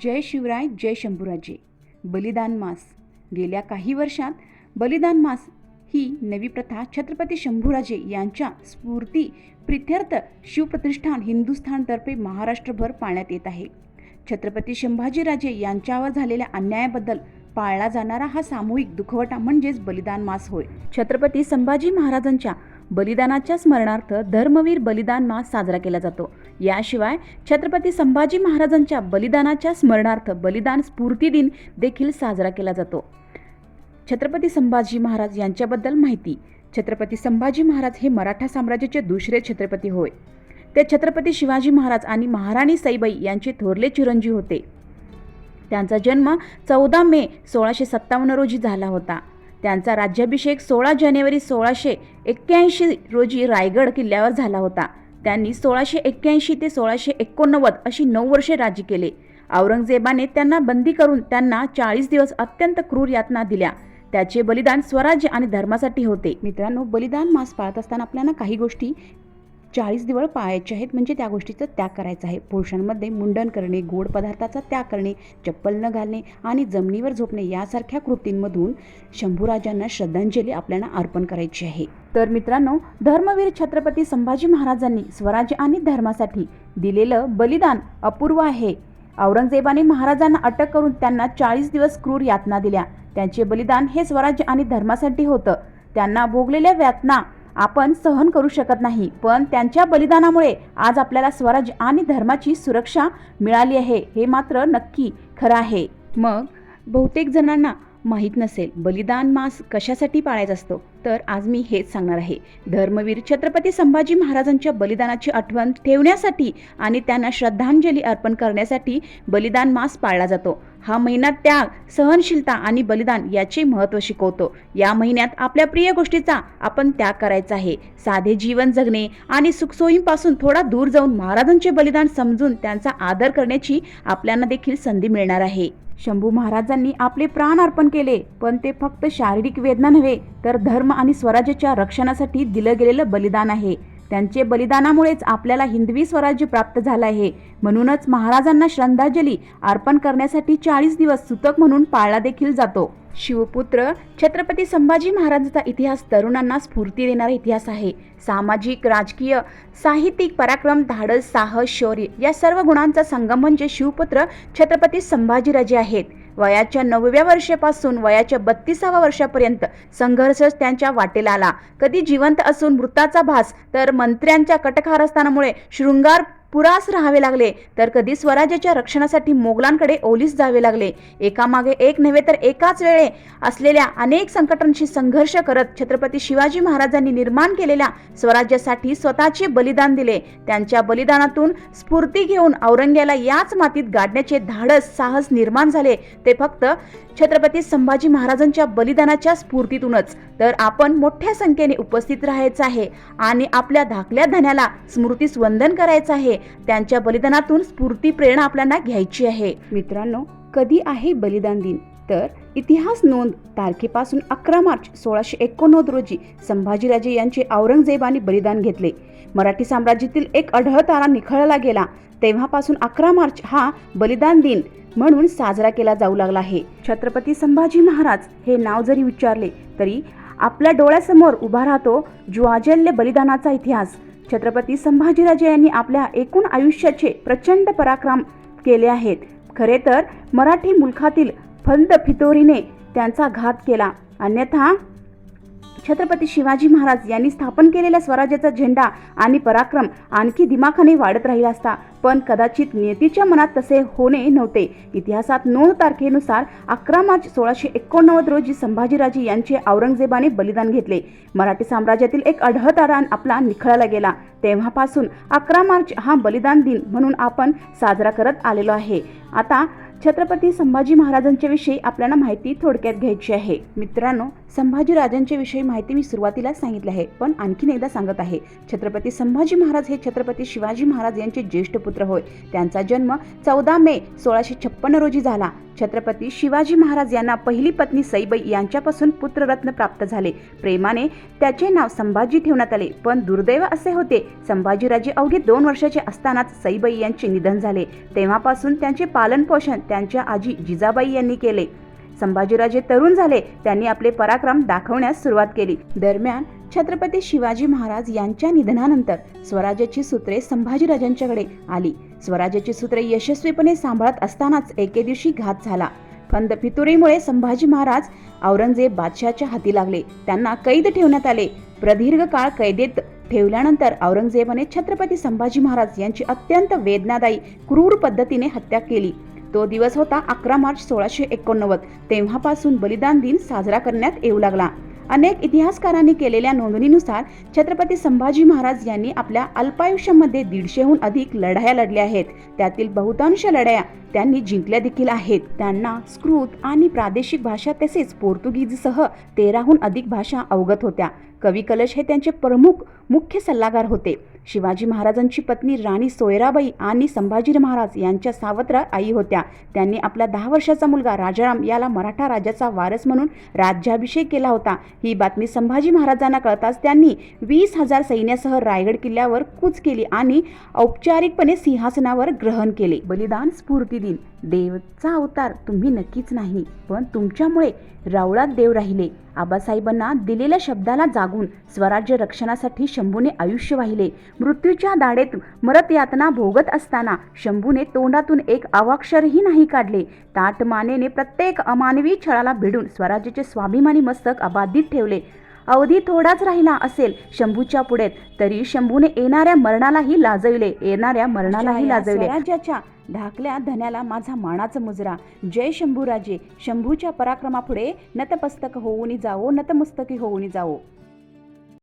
जय शिवराय जय शंभूराजे. बलिदान मास. गेल्या काही वर्षात बलिदान मास ही नवी प्रथा छत्रपती शंभूराजे यांच्या स्फूर्ती प्रित्यर्थ शिवप्रतिष्ठान हिंदुस्थानतर्फे महाराष्ट्रभर पाळण्यात येत आहे. छत्रपती संभाजीराजे यांच्यावर झालेल्या अन्यायाबद्दल पाळला जाणारा हा सामूहिक दुखवटा म्हणजेच बलिदान मास होय. छत्रपती संभाजी महाराजांच्या बलिदानाच्या स्मरणार्थ धर्मवीर बलिदान मास साजरा केला जातो. याशिवाय छत्रपती संभाजी महाराजांच्या बलिदानाच्या स्मरणार्थ बलिदान स्फूर्ती दिन देखील साजरा केला जातो. छत्रपती संभाजी महाराज यांच्याबद्दल माहिती. छत्रपती संभाजी महाराज हे मराठा साम्राज्याचे दुसरे छत्रपती होय. ते छत्रपती शिवाजी महाराज आणि महाराणी सईबाई यांचे थोरले चिरंजीव होते. त्यांचा जन्म चौदा मे सोळाशे सत्तावन्न रोजी झाला होता. त्यांचा राज्याभिषेक सोळा जानेवारी सोळाशे एक्क्याऐंशी रोजी रायगड किल्ल्यावर झाला होता. त्यांनी सोळाशे एक्क्याऐंशी ते सोळाशे एकोणनव्वद अशी नऊ वर्षे राज्य केले. औरंगजेबाने त्यांना बंदी करून त्यांना चाळीस दिवस अत्यंत क्रूर यातना दिल्या. त्याचे बलिदान स्वराज्य आणि धर्मासाठी होते. मित्रांनो बलिदान मास पाळत असताना आपल्याला काही गोष्टी चाळीस दिवस पाळायचे आहेत. म्हणजे त्या गोष्टीचा त्याग करायचा आहे. पुरुषांमध्ये मुंडन करणे गोड पदार्थाचा त्याग करणे चप्पल न घालणे आणि जमिनीवर झोपणे यासारख्या कृतींमधून शंभूराजांना श्रद्धांजली आपल्याला अर्पण करायची आहे. तर मित्रांनो धर्मवीर छत्रपती संभाजी महाराजांनी स्वराज्य आणि धर्मासाठी दिलेलं बलिदान अपूर्व आहे. औरंगजेबाने महाराजांना अटक करून त्यांना चाळीस दिवस क्रूर यातना दिल्या. त्यांचे बलिदान हे स्वराज्य आणि धर्मासाठी होतं. त्यांना भोगलेल्या व्यातना आपण सहन करू शकत नाही. पण त्यांच्या बलिदानामुळे आज आपल्याला स्वराज्य आणि धर्माची सुरक्षा मिळाली आहे हे मात्र नक्की खरं आहे. मग बहुतेक जणांना माहीत नसेल. बलिदान मास कशासाठी पाळायचा असतो? तर आज मी हेच सांगणार आहे. धर्मवीर छत्रपती संभाजी महाराजांच्या बलिदानाची आठवण ठेवण्यासाठी आणि त्यांना श्रद्धांजली अर्पण करण्यासाठी बलिदान मास पाळला जातो. हा महिना त्याग सहनशीलता आणि बलिदान याचे महत्त्व शिकवतो. या महिन्यात आपल्या प्रिय गोष्टीचा आपण त्याग करायचा आहे. साधे जीवन जगणे आणि सुखसोयींपासून थोडा दूर जाऊन महाराजांचे बलिदान समजून त्यांचा आदर करण्याची आपल्याला देखील संधी मिळणार आहे. शंभू महाराजांनी आपले प्राण अर्पण केले पण ते फक्त शारीरिक वेदना नव्हे तर धर्म आणि स्वराज्याच्या रक्षणासाठी दिलं गेलेलं बलिदान आहे. त्यांचे बलिदानामुळेच आपल्याला हिंदवी स्वराज्य प्राप्त झालं आहे. म्हणूनच महाराजांना श्रद्धांजली अर्पण करण्यासाठी चाळीस दिवस सुतक म्हणून पाळला देखील जातो. शिवपुत्र छत्रपती संभाजी महाराजांचा इतिहास तरुणांना स्फूर्ती देणारा इतिहास आहे. सामाजिक राजकीय साहित्यिक पराक्रम धाडस साहस शौर्य या सर्व गुणांचा संगम म्हणजे शिवपुत्र छत्रपती संभाजीराजे आहेत. वयाच्या नवव्या वर्षापासून वयाच्या बत्तीसाव्या वर्षापर्यंत संघर्ष त्यांच्या वाटेला आला. कधी जिवंत असून मृताचा भास तर मंत्र्यांच्या कटकारस्थानामुळे शृंगार पुरास राहावे लागले तर कधी स्वराज्याच्या रक्षणासाठी मोगलांकडे ओलीस जावे लागले. एकामागे एक नव्हे तर एकाच वेळे असलेल्या अनेक संकटांशी संघर्ष करत छत्रपती शिवाजी महाराजांनी निर्माण केलेल्या स्वराज्यासाठी स्वतःचे बलिदान दिले. त्यांच्या बलिदानातून स्फूर्ती घेऊन औरंग्याला याच मातीत गाडण्याचे धाडस साहस निर्माण झाले. ते फक्त छत्रपती संभाजी महाराजांच्या बलिदानाच्या स्फूर्तीतूनच. तर आपण मोठ्या संख्येने उपस्थित राहायचं आहे आणि आपल्या धाकल्या धन्याला स्मृतीस वंदन करायचं आहे. त्यांच्या बलिदानातून स्फूर्ती प्रेरणा आपल्याला घ्यायची आहे. मित्रांनो कधी आहे बलिदान दिन? तर इतिहास नोंद तारखेपासून अकरा मार्च सोळाशे एकोणनव्वद रोजी संभाजीराजे यांचे औरंगजेबाने बलिदान घेतले. मराठी साम्राज्यातील एक अढळ तारा निखळला गेला. तेव्हापासून अकरा मार्च हा बलिदान दिन म्हणून साजरा केला जाऊ लागला आहे. छत्रपती संभाजी महाराज हे नाव जरी विचारले तरी आपल्या डोळ्यासमोर उभा राहतो ज्वाजल्य बलिदानाचा इतिहास. छत्रपती संभाजीराजे यांनी आपल्या एकूण आयुष्याचे प्रचंड पराक्रम केले आहेत. खरे तर मराठी मुलखातील फंद फितोरीने त्यांचा घात केला. अन्यथा छत्रपती शिवाजी महाराज यांनी स्थापन केलेल्या स्वराज्याचा झेंडा आणि पराक्रम आणखी दिमाखाने वाढत राहिला असता. पण कदाचित नियतीच्या मनात तसे होणे नव्हते. इतिहासात नोंद तारखेनुसार अकरा मार्च सोळाशे एकोणनव्वद रोजी संभाजीराजे यांचे औरंगजेबाने बलिदान घेतले. मराठी साम्राज्यातील एक अढळ आपला निखळला गेला. तेव्हापासून अकरा मार्च हा बलिदान दिन म्हणून आपण साजरा करत आलेलो आहे. आता छत्रपती संभाजी महाराजांच्या विषयी आपल्याला माहिती थोडक्यात घ्यायची आहे. मित्रांनो संभाजी राजांच्या विषयी माहिती मी सुरुवातीला सांगितली आहे पण आणखीन एकदा सांगत आहे. छत्रपती संभाजी महाराज हे छत्रपती शिवाजी महाराज यांचे ज्येष्ठ पुत्र होय. त्यांचा जन्म चौदा मे सोळाशे छप्पन्न रोजी झाला. छत्रपती शिवाजी महाराज यांना पहिली पत्नी सईबाई यांच्यापासून पुत्ररत्न प्राप्त झाले. प्रेमाने त्याचे नाव संभाजी ठेवण्यात आले. पण दुर्दैव असे होते संभाजीराजे अवघे दोन वर्षाचे असतानाच सईबाई यांचे निधन झाले. तेव्हापासून त्यांचे पालनपोषण त्यांच्या आजी जिजाबाई यांनी केले. संभाजीराजे तरुण झाले त्यांनी आपले पराक्रम दाखवण्यास सुरुवात केली. दरम्यान छत्रपती शिवाजी महाराज यांच्या निधनानंतर स्वराज्याची सूत्रे संभाजीराजांच्याकडे आली. स्वराज्याची सूत्रे यशस्वीपणे सांभाळत असतानाच एके दिवशी घात झाला. फंद फितुरीमुळे संभाजी महाराज औरंगजेब बादशहाच्या हाती लागले. त्यांना कैद ठेवण्यात आले. प्रदीर्घ काळ कैदेत ठेवल्यानंतर औरंगजेबाने छत्रपती संभाजी महाराज यांची अत्यंत वेदनादायी क्रूर पद्धतीने हत्या केली. तो दिवस होता अकरा मार्च सोळाशे एकोणनव्वद. तेव्हापासून बलिदान दिन साजरा करण्यात येऊ लागला. अनेक इतिहासकारांनी केलेल्या नोंदणीनुसार छत्रपती संभाजी महाराज यांनी आपल्या अल्पायुष्यामध्ये दीडशेहून अधिक लढाया लढल्या आहेत. त्यातील बहुतांश लढाया त्यांनी जिंकल्या देखील आहेत. त्यांना स्कृत आणि प्रादेशिक भाषा तसेच पोर्तुगीजसह तेराहून अधिक भाषा अवगत होत्या. कवी कलश हे त्यांचे प्रमुख मुख्य सल्लागार होते. शिवाजी महाराजांची पत्नी राणी सोयराबाई आणि संभाजी महाराज यांच्या सावत्र आई होत्या. त्यांनी आपला दहा वर्षाचा मुलगा राजाराम याला मराठा राजाचा वारस म्हणून राज्याभिषेक केला होता. ही बातमी संभाजी महाराजांना कळताच त्यांनी वीस हजार सैन्यासह रायगड किल्ल्यावर कूच केली आणि औपचारिकपणे सिंहासनावर ग्रहण केले. बलिदान स्फूर्ती दिन. देवचा अवतार तुम्ही नक्कीच नाही पण तुमच्यामुळे रावळात देव राहिले. आबासाहेबांना दिलेल्या शब्दाला जागून स्वराज्य रक्षणासाठी शंभूने आयुष्य वाहिले. मृत्यूच्या दाढेत मरतयातना भोगत असताना शंभूने तोंडातून एक अवाक्षरही नाही काढले. ताट मानेने प्रत्येक अमानवी छळाला भिडून स्वराज्याचे स्वाभिमानी मस्तक अबाधित ठेवले. अवधी थोडाच राहिला असेल शंभूच्या पुढे तरी शंभूने येणाऱ्या मरणालाही लाजविले येणाऱ्या मरणालाही लाजविले. स्वराज्याच्या धाकल्या धन्याला माझा मानाचा मुजरा. जय शंभूराजे शंभूच्या पराक्रमापुढे नतमस्तक होऊनी जावो नतमस्तकी होऊनी जावो.